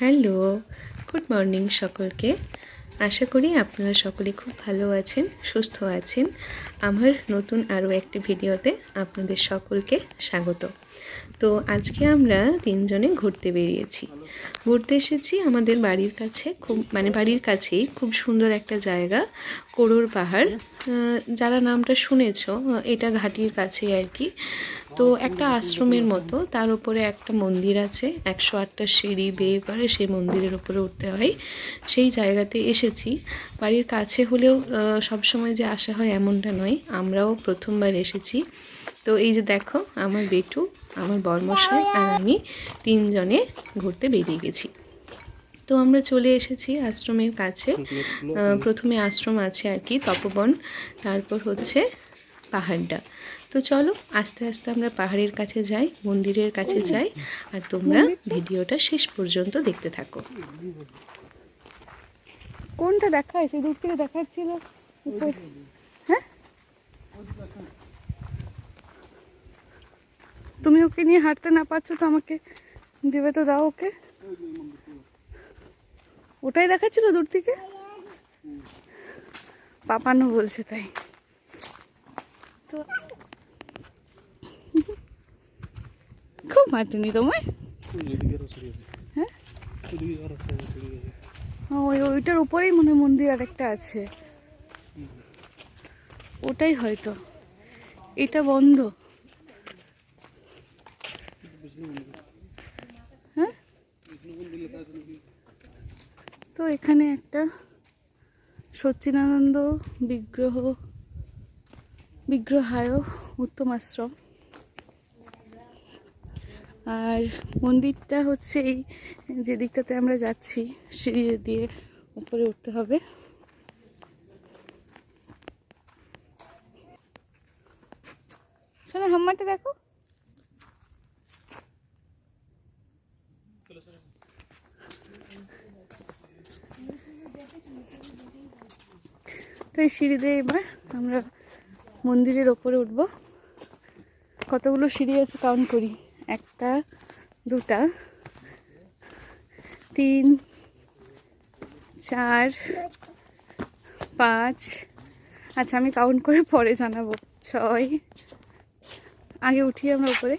Hello, good morning সকলকে। আশা করি আপনারা সকলে খুব ভালো আছেন, সুস্থ আছেন। আমার নতুন আরও একটি ভিডিওতে আপনাদের সকলকে স্বাগত। তো আজকে আমরা তিনজনে ঘুরতে বেরিয়েছি। ঘুরতে এসেছি আমাদের বাড়ির কাছে, খুব মানে বাড়ির কাছেই, খুব সুন্দর একটা জায়গা কোড়োর পাহাড়। যারা নামটা শুনেছ, এটা ঘাটির কাছে আর কি। তো একটা আশ্রমের মতো, তার উপরে একটা মন্দির আছে, একশো আটটা সিঁড়ি বেয়ে পরে সেই মন্দিরের উপরে উঠতে হয়। সেই জায়গাতে এসেছি। বাড়ির কাছে হলেও সবসময় যে আসা হয় এমনটা নয়। আমরাও প্রথমবার এসেছি। তো এই যে দেখো, আমার বেটু, আমার বর্মশাই আর আমি তিনজনে ঘুরতে বেরিয়ে গেছি। তো আমরা চলে এসেছি আশ্রমের কাছে। প্রথমে আশ্রম আছে আর কি, তপবন, তারপর হচ্ছে পাহাড়টা। তো চলো আস্তে আস্তে আমরা পাহাড়ের কাছে যাই মন্দিরের কাছে যাই আর তোমরা ভিডিওটা শেষ পর্যন্ত দেখতে থাকো। কোনটা দেখায় সেই দূর থেকে দেখাচ্ছিল। হ্যাঁ? তুমি ওকে নিয়ে হাঁটতে না পারছ তো আমাকে দেবে তো দাও ওকে। ওটাই দেখাচ্ছিল দূর থেকে? পাপানো বলছে তাই। তো খুব মারতেনি তোমায়? হ্যাঁ? ওই ওইটার উপরেই মনে মন্দির আর একটা আছে। ওটাই হয়তো। এটা বন্ধ। হ্যাঁ? তো এখানে একটা সচ্চিদানন্দ বিগ্রহ, বিগ্রহায় উত্তম আশ্রম আর মন্দিরটা হচ্ছে এই যে দিকটাতে আমরা যাচ্ছি, সিঁড়ি দিয়ে উপরে উঠতে হবে। শোনো হাম্মারটা দেখো। তো এই সিঁড়ি দিয়ে এবার আমরা মন্দিরের ওপরে উঠবো। কতগুলো সিঁড়ি আছে কাউন্ট করি। একটা, দুটা, তিন, চার, পাঁচ আচ্ছা আমি কাউন্ট করে পরে জানাব, ছয়, আগে উঠি আমরা উপরে,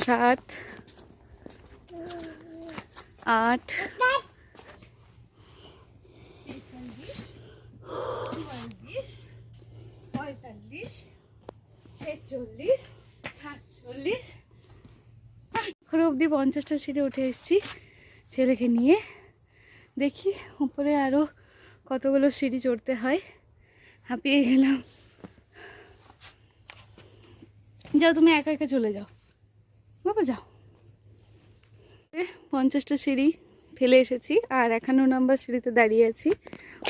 সাত, আট পঁয়তাল্লিশ, ছেচল্লিশ পঞ্চাশটা সিটে উঠে এসেছি ছেলেকে নিয়ে। দেখি উপরে আরও কতগুলো সিঁড়ি চড়তে হয়। হাঁপিয়ে গেলাম। যাও, তুমি একা একা চলে যাও। বাবা, যাও। পঞ্চাশটা সিঁড়ি ফেলে এসেছি আর একান্ন নম্বর সিঁড়িতে দাঁড়িয়ে আছি।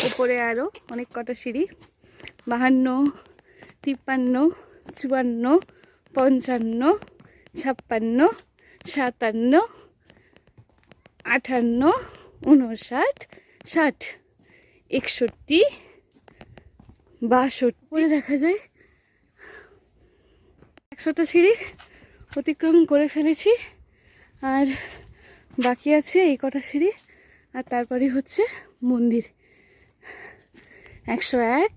উপরে আরও অনেক কটা সিঁড়ি। বাহান্ন, তিপ্পান্ন, চুয়ান্ন, পঞ্চান্ন, ছাপ্পান্ন সাতান্ন আটান্ন উনষাট, ষাট, একষট্টি, বাষট্টি। বলে দেখা যায়, একশোটা সিঁড়ি অতিক্রম করে ফেলেছি। আর বাকি আছে এই কটা সিঁড়ি, আর তারপরে হচ্ছে মন্দির। একশো এক,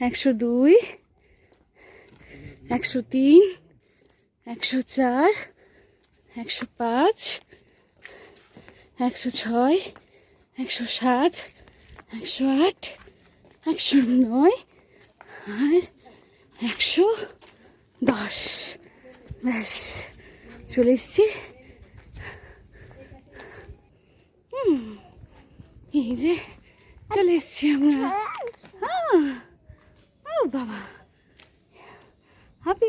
একশো দুই, একশো তিন একশো চার, একশো পাঁচ, একশো ছয়, একশো সাত, একশো আট, একশো নয়, আর একশো দশ। ব্যাস, চলে এসছি। এই যে চলে এসছি আমরা। ও বাবা। হাপি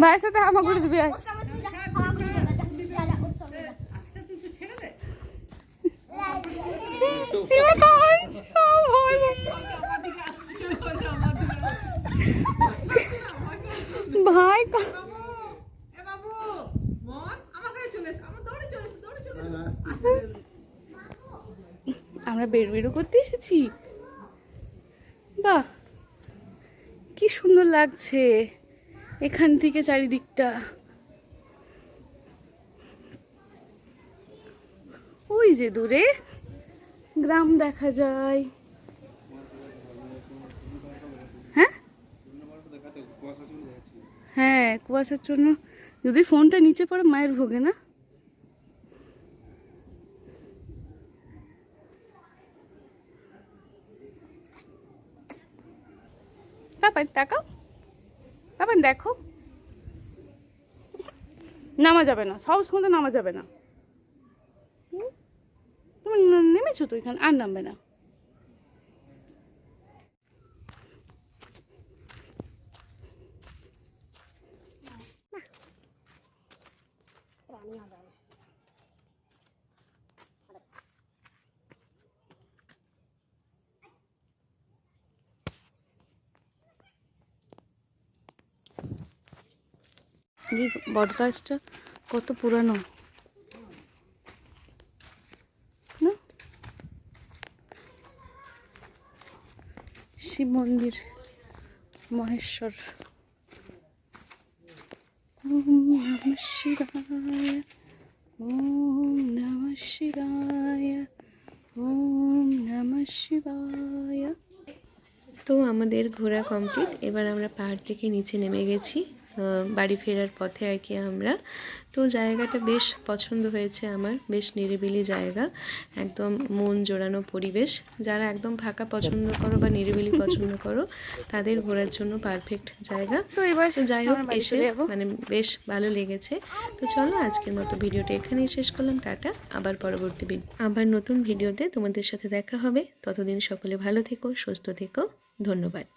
ভাইয়ের সাথে হামা করে দিবি ভাই আমরা বের বেরো করতে এসেছি? বাহ, কি সুন্দর লাগছে। এখান থেকে চারিদিকটা। ওই যে দূরে গ্রাম দেখা যায়। হ্যাঁ? হ্যাঁ কুয়াশার জন্য। যদি ফোনটা নিচে পড়ে, মায়ের ভোগে না? বাবা, তাকাও। বাবা দেখো। নামা যাবে না, সব সময় তো নামা যাবে না। তুমি নেমেছো তো এখানে, আর নামবে না। এই বট গাছটা কত পুরানো। শিব মন্দির, মহেশ্বর। ওম নম শিবায়, ওম নম শিবায়। তো আমাদের ঘোরা কমপ্লিট। এবার আমরা পাহাড় থেকে নিচে নেমে গেছি। বাড়ি ফেরার পথে আর কি আমরা। তো জায়গাটা বেশ পছন্দ হয়েছে আমার বেশ নিরিবিলি জায়গা একদম মন জোড়ানো পরিবেশ। যারা একদম ফাঁকা পছন্দ করো বা নিরিবিলি পছন্দ করো তাদের ঘোরার জন্য পারফেক্ট জায়গা। তো এবার যাই হোক এসে। মানে বেশ ভালো লেগেছে। তো চলো আজকের মতো ভিডিওটা এখানেই শেষ করলাম টাটা আবার পরবর্তী ভিডিও আবার নতুন ভিডিওতে তোমাদের সাথে দেখা হবে। ততদিন সকলে ভালো থেকো সুস্থ থেকো ধন্যবাদ।